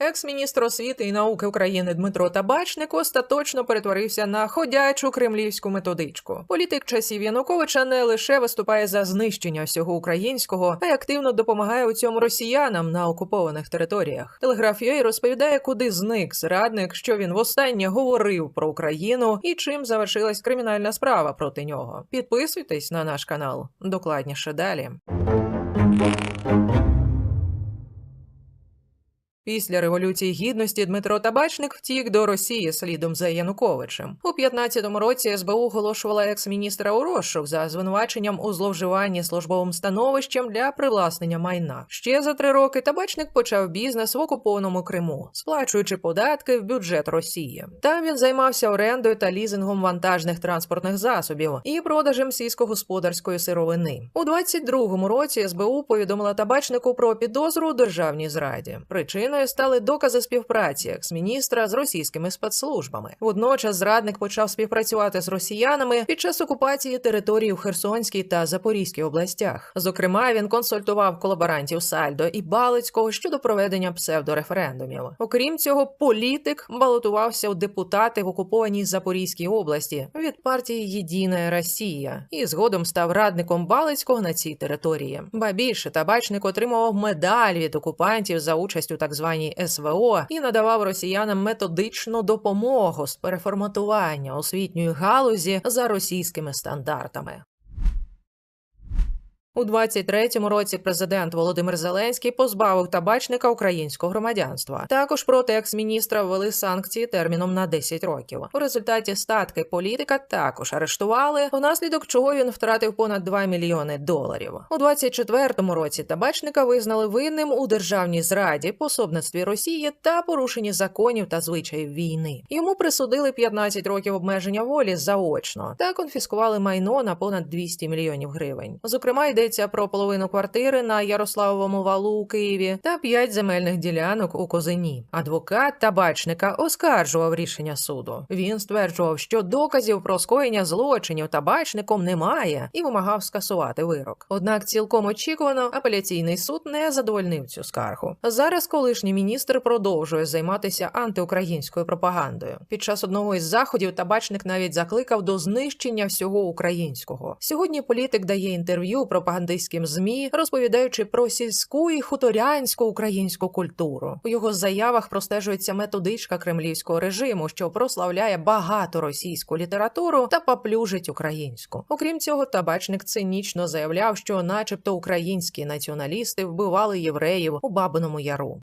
Екс-міністр освіти і науки України Дмитро Табачник остаточно перетворився на ходячу кремлівську методичку. Політик часів Януковича не лише виступає за знищення всього українського, а й активно допомагає у цьому росіянам на окупованих територіях. Телеграф UA розповідає, куди зник зрадник, що він востаннє говорив про Україну і чим завершилась кримінальна справа проти нього. Підписуйтесь на наш канал. Докладніше далі. Після революції гідності Дмитро Табачник втік до Росії слідом за Януковичем. У 15-му році СБУ оголошувала екс-міністра у розшук за звинуваченням у зловживанні службовим становищем для привласнення майна. Ще за три роки табачник почав бізнес в окупованому Криму, сплачуючи податки в бюджет Росії. Там він займався орендою та лізингом вантажних транспортних засобів і продажем сільськогосподарської сировини. У 22-му році СБУ повідомила табачнику про підозру у державній зраді. Причиною стали докази співпраці екс-міністра з російськими спецслужбами. Водночас зрадник почав співпрацювати з росіянами під час окупації території у Херсонській та Запорізькій областях. Зокрема, він консультував колаборантів Сальдо і Балицького щодо проведення псевдореферендумів. Окрім цього, політик балотувався у депутати в окупованій Запорізькій області від партії Єдина Росія і згодом став радником Балицького на цій території. Ба більше табачник отримував медаль від окупантів за участь у так званій СВО і надавав росіянам методичну допомогу з переформатування освітньої галузі за російськими стандартами. У 23-му році президент Володимир Зеленський позбавив табачника українського громадянства. Також проти екс-міністра ввели санкції терміном на 10 років. У результаті статки політика також арештували, внаслідок чого він втратив понад 2 мільйони доларів. У 24-му році табачника визнали винним у державній зраді, пособництві Росії та порушенні законів та звичаїв війни. Йому присудили 15 років обмеження волі заочно та конфіскували майно на понад 200 мільйонів гривень. Зокрема, йдеться про половину квартири на Ярославовому валу у Києві та п'ять земельних ділянок у Козині. Адвокат табачника оскаржував рішення суду. Він стверджував, що доказів про скоєння злочинів табачником немає і вимагав скасувати вирок. Однак, цілком очікувано, апеляційний суд не задовольнив цю скаргу. Зараз колишній міністр продовжує займатися антиукраїнською пропагандою. Під час одного із заходів табачник навіть закликав до знищення всього українського. Сьогодні політик дає інтерв'ю пропагандистським змі, розповідаючи про сільську і хуторянську українську культуру. У його заявах простежується методичка кремлівського режиму, що прославляє багато російську літературу та паплюжить українську. Окрім цього, табачник цинічно заявляв, що, начебто, українські націоналісти вбивали євреїв у Бабиному Яру.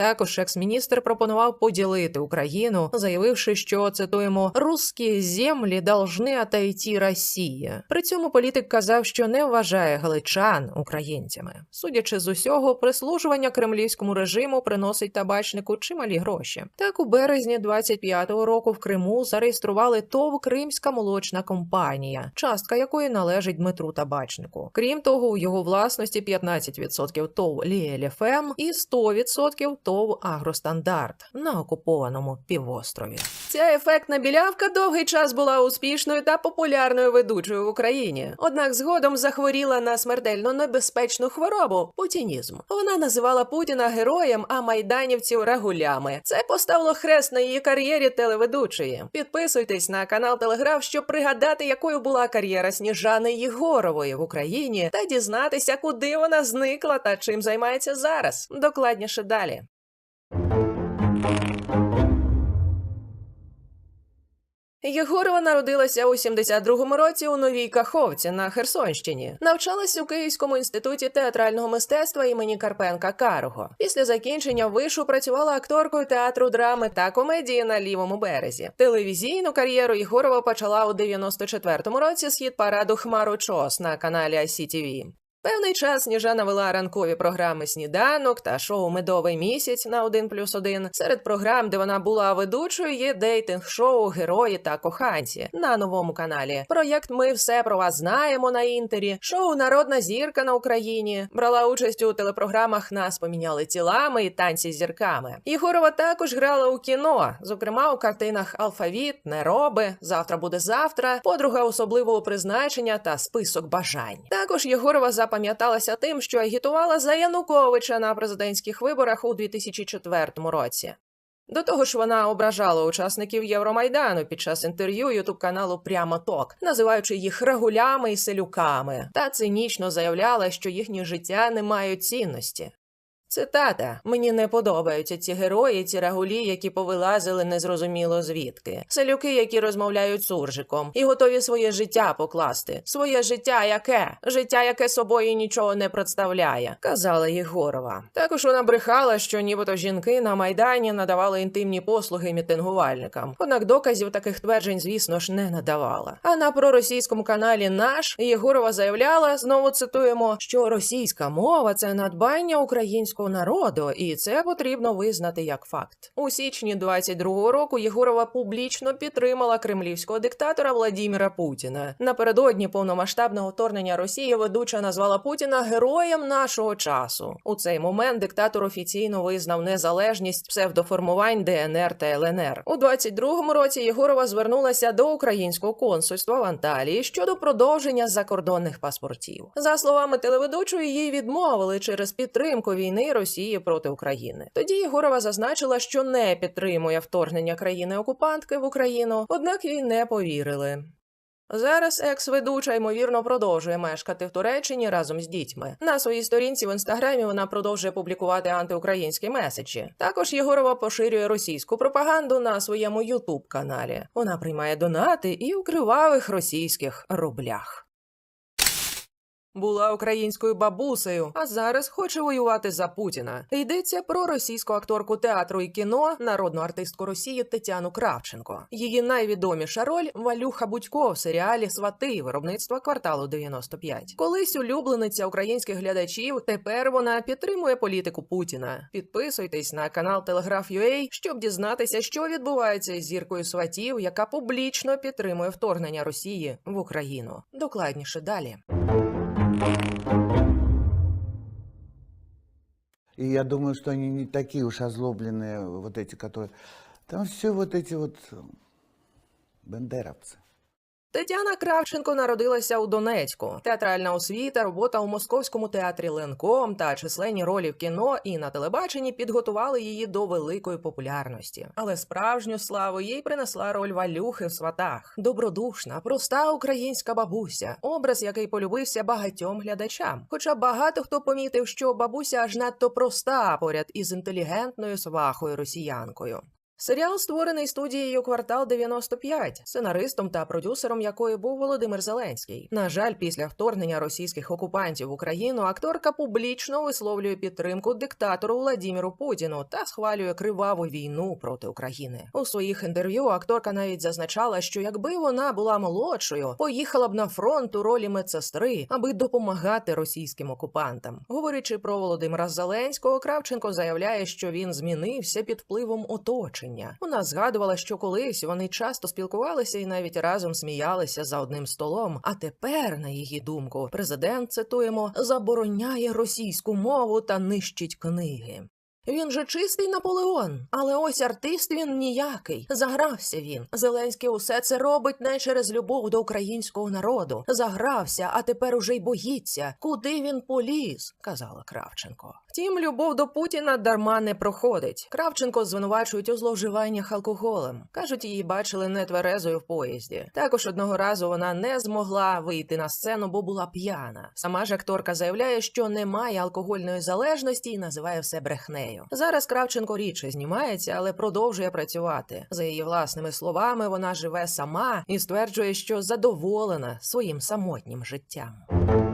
Також екс-міністр пропонував поділити Україну, заявивши, що цитуємо «русські землі должны отойти Росії». При цьому політик казав, що не вважає галичан українцями. Судячи з усього, прислужування кремлівському режиму приносить табачнику чималі гроші. Так у березні 25-го року в Криму зареєстрували ТОВ Кримська молочна компанія, частка якої належить Дмитру Табачнику. Крім того, у його власності 15% ТОВ «Ліель-ФМ» і 100% ТОВ Агростандарт на окупованому півострові. Ця ефектна білявка довгий час була успішною та популярною ведучою в Україні. Однак згодом захворіла на смертельно небезпечну хворобу путінізм. Вона називала Путіна героєм, а майданівців рагулями. Це поставило хрест на її кар'єрі телеведучої. Підписуйтесь на канал Телеграф, щоб пригадати, якою була кар'єра Сніжани Єгорової в Україні, та дізнатися, куди вона зникла та чим займається зараз. Докладніше далі. Єгорова народилася у 72-му році у Новій Каховці на Херсонщині. Навчалась у Київському інституті театрального мистецтва імені Карпенка Карого. Після закінчення вишу працювала акторкою театру драми та комедії на лівому березі. Телевізійну кар'єру Єгорова почала у 94-му році з хіт параду Хмарочос на каналі ICTV. Певний час Сніжана вела ранкові програми Сніданок та шоу Медовий місяць на 1 плюс 1. Серед програм, де вона була ведучою, є дейтинг-шоу Герої та коханці на новому каналі. Проєкт Ми все про вас знаємо на інтері. Шоу Народна зірка на Україні брала участь у телепрограмах Нас поміняли тілами і танці з зірками. Єгорова також грала у кіно, зокрема у картинах Алфавіт, Нероби, Завтра буде завтра, подруга особливого призначення та список бажань. Також Єгорова запам'яталася тим, що агітувала за Януковича на президентських виборах у 2004 році. До того ж, вона ображала учасників Євромайдану під час інтерв'ю ютуб каналу Прямо Ток, називаючи їх регулями і селюками, та цинічно заявляла, що їхнє життя не мають цінності. Цитата: мені не подобаються ці герої, ці рагулі, які повилазили незрозуміло звідки. Селюки, які розмовляють суржиком, і готові своє життя покласти. Своє життя яке? Життя, яке собою нічого не представляє, казала Єгорова. Також вона брехала, що нібито жінки на майдані надавали інтимні послуги мітингувальникам. Однак доказів таких тверджень, звісно ж, не надавала. А на проросійському каналі наш Єгорова заявляла, знову цитуємо, що російська мова це надбання українського народу, і це потрібно визнати як факт. У січні 22-го року Єгорова публічно підтримала кремлівського диктатора Владіміра Путіна. Напередодні повномасштабного вторгнення Росії ведуча назвала Путіна героєм нашого часу. У цей момент диктатор офіційно визнав незалежність псевдоформувань ДНР та ЛНР. У 22-му році Єгорова звернулася до українського консульства в Анталії щодо продовження закордонних паспортів. За словами телеведучої, їй відмовили через підтримку війни Росії проти України. Тоді Єгорова зазначила, що не підтримує вторгнення країни-окупантки в Україну, однак їй не повірили. Зараз екс-ведуча ймовірно продовжує мешкати в Туреччині разом з дітьми. На своїй сторінці в інстаграмі вона продовжує публікувати антиукраїнські меседжі. Також Єгорова поширює російську пропаганду на своєму Ютуб каналі. Вона приймає донати і у кривавих російських рублях. Була українською бабусею, а зараз хоче воювати за Путіна. Йдеться про російську акторку театру і кіно, народну артистку Росії Тетяну Кравченко. Її найвідоміша роль Валюха Будько в серіалі Свати виробництва кварталу 95. Колись улюблениця українських глядачів. Тепер вона підтримує політику Путіна. Підписуйтесь на канал Телеграф.ua, щоб дізнатися, що відбувається із зіркою сватів, яка публічно підтримує вторгнення Росії в Україну. Докладніше далі. И я думаю, что они не такие уж озлобленные, вот эти, которые... Там все вот эти вот бандеровцы. Тетяна Кравченко народилася у Донецьку. Театральна освіта, робота у московському театрі Ленком та численні ролі в кіно і на телебаченні підготували її до великої популярності. Але справжню славу їй принесла роль Валюхи в сватах. Добродушна, проста українська бабуся, образ, який полюбився багатьом глядачам. Хоча багато хто помітив, що бабуся аж надто проста поряд із інтелігентною свахою росіянкою. Серіал створений студією Квартал 95, сценаристом та продюсером якої був Володимир Зеленський. На жаль, після вторгнення російських окупантів в Україну акторка публічно висловлює підтримку диктатору Владіміру Путіну та схвалює криваву війну проти України. У своїх інтерв'ю акторка навіть зазначала, що якби вона була молодшою, поїхала б на фронт у ролі медсестри, аби допомагати російським окупантам. Говорячи про Володимира Зеленського, Кравченко заявляє, що він змінився під впливом оточення. Вона згадувала, що колись вони часто спілкувалися і навіть разом сміялися за одним столом. А тепер, на її думку, президент цитуємо забороняє російську мову та нищить книги. Він же чистий Наполеон, але ось артист він ніякий. Загрався він. Зеленський усе це робить не через любов до українського народу. Загрався, а тепер уже й боїться. Куди він поліз? казала Кравченко. Втім, любов до Путіна дарма не проходить. Кравченко звинувачують у зловживаннях алкоголем. кажуть, її бачили нетверезою в поїзді. Також одного разу вона не змогла вийти на сцену, бо була п'яна. Сама ж акторка заявляє, що немає алкогольної залежності і називає все брехнею. Зараз Кравченко рідше знімається, але продовжує працювати. За її власними словами, вона живе сама і стверджує, що задоволена своїм самотнім життям.